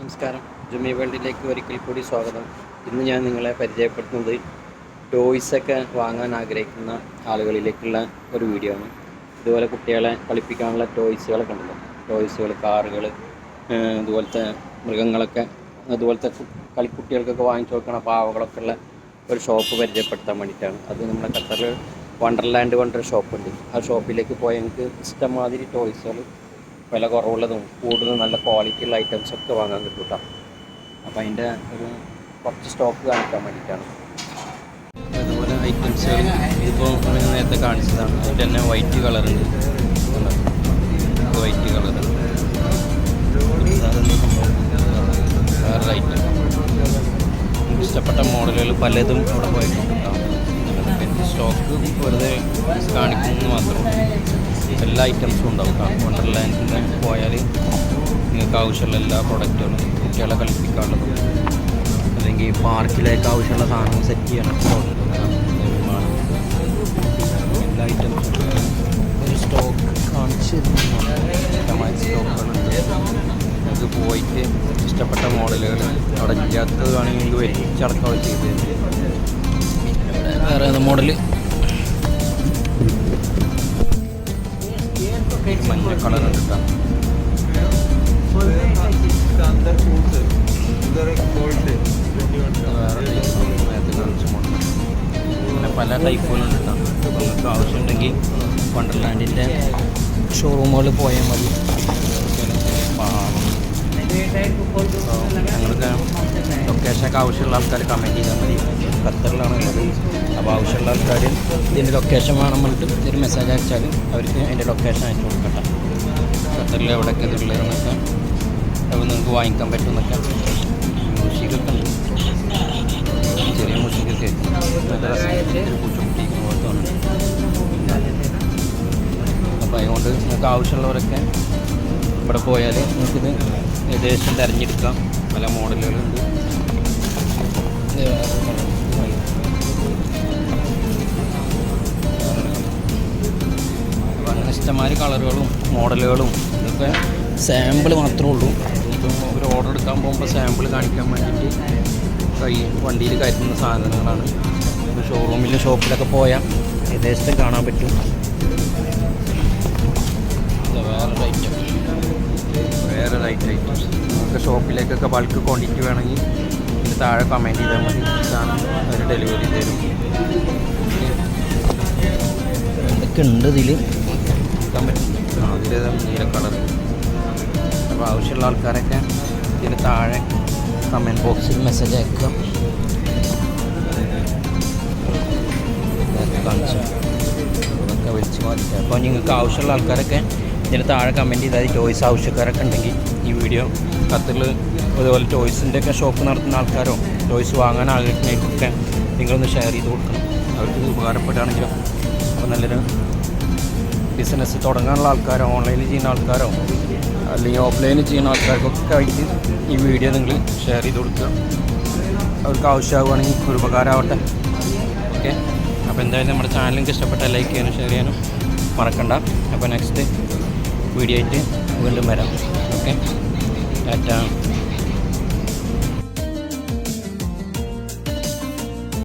നമസ്കാരം. ജുമി വേൾഡിലേക്ക് ഒരിക്കൽ കൂടി സ്വാഗതം. ഇന്ന് ഞാൻ നിങ്ങളെ പരിചയപ്പെടുത്തുന്നത് ടോയ്സൊക്കെ വാങ്ങാൻ ആഗ്രഹിക്കുന്ന ആളുകളിലേക്കുള്ള ഒരു വീഡിയോ ആണ്. ഇതുപോലെ കുട്ടികളെ കളിപ്പിക്കാനുള്ള ടോയ്സുകളൊക്കെ ഉണ്ടല്ലോ ടോയ്സുകൾ കാറുകൾ അതുപോലത്തെ മൃഗങ്ങളൊക്കെ അതുപോലത്തെ കളിക്കുട്ടികൾക്കൊക്കെ വാങ്ങിച്ചു കൊടുക്കണ പാവകളൊക്കെ ഉള്ള ഒരു ഷോപ്പ് പരിചയപ്പെടുത്താൻ വേണ്ടിയിട്ടാണ്. അത് നമ്മുടെ ഖത്തറിൽ വണ്ടർലാൻഡ് പറഞ്ഞൊരു ഷോപ്പുണ്ട്. ആ ഷോപ്പിലേക്ക് പോയാൽ ഞങ്ങൾക്ക് ഇഷ്ടമാതിരി ടോയ്സുകൾ വില കുറവുള്ളതും കൂടുതൽ നല്ല ക്വാളിറ്റി ഉള്ള ഐറ്റംസ് ഒക്കെ വാങ്ങാൻ കിട്ടും കേട്ടോ അപ്പോൾ അതിന്റെ ഒരു കുറച്ച് സ്റ്റോക്ക് കാണിക്കാൻ വേണ്ടിയിട്ടാണ് അതുപോലെ ഐറ്റംസ് ഇതിപ്പോൾ നേരത്തെ കാണിച്ചതാണ്. അതിന്റെ തന്നെ വൈറ്റ് കളറുണ്ട് വൈറ്റ് കളർ വേറെ ഐറ്റം ഇഷ്ടപ്പെട്ട മോഡലുകൾ പലതും അവിടെ പോയിട്ടുണ്ടാവും സ്റ്റോക്ക് വെറുതെ കാണിക്കുന്നു മാത്രം എല്ലാ ഐറ്റംസും ഉണ്ടാവും. വണ്ടർലാൻഡിൽ പോയാൽ നിങ്ങൾക്ക് ആവശ്യമുള്ള എല്ലാ പ്രൊഡക്റ്റുകളും കുട്ടികളെ കളിപ്പിക്കാനുള്ളതും അല്ലെങ്കിൽ പാർക്കിലേക്ക് ആവശ്യമുള്ള സാധനങ്ങൾ സെറ്റ് ചെയ്യണം എല്ലാ ഐറ്റംസും ഒരു സ്റ്റോക്ക് കാണിച്ച് സ്റ്റോക്കുകളുണ്ട് നമുക്ക് പോയിട്ട് ഇഷ്ടപ്പെട്ട മോഡലുകൾ അവിടെ ഇല്ലാത്തത് വേണമെങ്കിൽ നിങ്ങൾക്ക് വലിച്ചടക്കം ചെയ്ത്. വേറെ മോഡൽ നേരത്തെ കളർ എടുക്കാം. അങ്ങനെ പല ടൈപ്പുകളുണ്ട്. കേട്ടോ നമുക്ക് നിങ്ങൾക്ക് ആവശ്യമുണ്ടെങ്കിൽ വണ്ടർലാൻഡിന്റെ ഷോറൂമുകളിൽ പോയാൽ മതി. ഞങ്ങൾക്ക് ലൊക്കേഷനൊക്കെ ആവശ്യമുള്ള ആൾക്കാർ കമന്റ് ചെയ്താൽ മതി. ഖത്തറിലാണ് ഉള്ളത് അപ്പോൾ ആവശ്യമുള്ള ആൾക്കാർ ഇതിന്റെ ലൊക്കേഷൻ വേണം പറഞ്ഞിട്ട് ഒരു മെസ്സേജ് അയച്ചാൽ അവർക്ക് അതിന്റെ ലൊക്കേഷൻ അയച്ചു കൊടുക്കട്ടെ. ഖത്തറിൽ എവിടെയൊക്കെ ഇതുള്ളതെന്നൊക്കെ അപ്പോൾ നിങ്ങൾക്ക് വാങ്ങിക്കാൻ പറ്റുമെന്നൊക്കെ മ്യൂസിക്കൊക്കെ ഉണ്ട്. ചെറിയ മ്യൂസിക്കൊക്കെ നല്ല രസം അപ്പോൾ അതുകൊണ്ട് നിങ്ങൾക്ക് ആവശ്യമുള്ളവരൊക്കെ ഇവിടെ പോയാൽ നിങ്ങൾക്കിത് ഏകദേശം തിരഞ്ഞെടുക്കാം. പല മോഡലുകളുണ്ട് ഇഷ്ടംമാതിരി കളറുകളും മോഡലുകളും ഇതൊക്കെ സാമ്പിൾ മാത്രമേ ഉള്ളൂ. ഇപ്പം ഒരു ഓർഡർ എടുക്കാൻ പോകുമ്പോൾ സാമ്പിൾ കാണിക്കാൻ വേണ്ടിയിട്ട് കൈ വണ്ടിയിൽ കയറ്റുന്ന സാധനങ്ങളാണ്. ഷോറൂമിൽ ഷോപ്പിലൊക്കെ പോയാൽ ഏകദേശത്തും കാണാൻ പറ്റും. വേറെ വേറൊരു ഐറ്റം വേറെ ഐറ്റം ഐറ്റം നമുക്ക് ഷോപ്പിലേക്കൊക്കെ ബൾക്ക് ക്വാണ്ടിറ്റി വേണമെങ്കിൽ താഴെ കമന്റ് ചെയ്താൽ മതി. സാധനം അവർ ഡെലിവറി തരും. എന്തൊക്കെ ഉണ്ട് ഇതിൽ നോക്കാൻ പറ്റും. അതിൽ നീല കളർ. അപ്പോൾ ആവശ്യമുള്ള ആൾക്കാരൊക്കെ ഇതിന് താഴെ കമന്റ് ബോക്സിൽ മെസ്സേജ് അയക്കാം അതൊക്കെ വിളിച്ച് അപ്പോൾ നിങ്ങൾക്ക് ആവശ്യമുള്ള ആൾക്കാരൊക്കെ ഇതിന് താഴെ കമന്റ് ചെയ്താൽ ചോയ്സ് ആവശ്യക്കാരൊക്കെ ഉണ്ടെങ്കിൽ ഈ വീഡിയോ കത്തിൽ അതുപോലെ ടോയ്സിന്റെ ഒക്കെ ഷോപ്പ് നടത്തുന്ന ആൾക്കാരോ ടോയ്സ് വാങ്ങാൻ ആഗ്രഹിക്കുന്നവർക്കൊക്കെ നിങ്ങളൊന്ന് ഷെയർ ചെയ്ത് കൊടുക്കണം. അവർക്ക് ഉപകാരപ്പെടുകയാണെങ്കിലും അപ്പോൾ നല്ലൊരു ബിസിനസ് തുടങ്ങാനുള്ള ആൾക്കാരോ ഓൺലൈനിൽ ചെയ്യുന്ന ആൾക്കാരോ അല്ലെങ്കിൽ ഓഫ്ലൈനിൽ ചെയ്യുന്ന ആൾക്കാർക്കൊക്കെ ആയിട്ട് ഈ വീഡിയോ നിങ്ങൾ ഷെയർ ചെയ്ത് കൊടുക്കുക. അവർക്ക് ആവശ്യമാവുകയാണെങ്കിൽ ഒരു ഉപകാരമാവട്ടെ. ഓക്കെ അപ്പോൾ എന്തായാലും നമ്മുടെ ചാനൽ ഇഷ്ടപ്പെട്ട ലൈക്ക് ചെയ്യാനും ഷെയർ ചെയ്യാനും മറക്കണ്ട. അപ്പോൾ നെക്സ്റ്റ് വീഡിയോ ആയിട്ട് വീണ്ടും വരാം. ഓക്കെ ടാറ്റ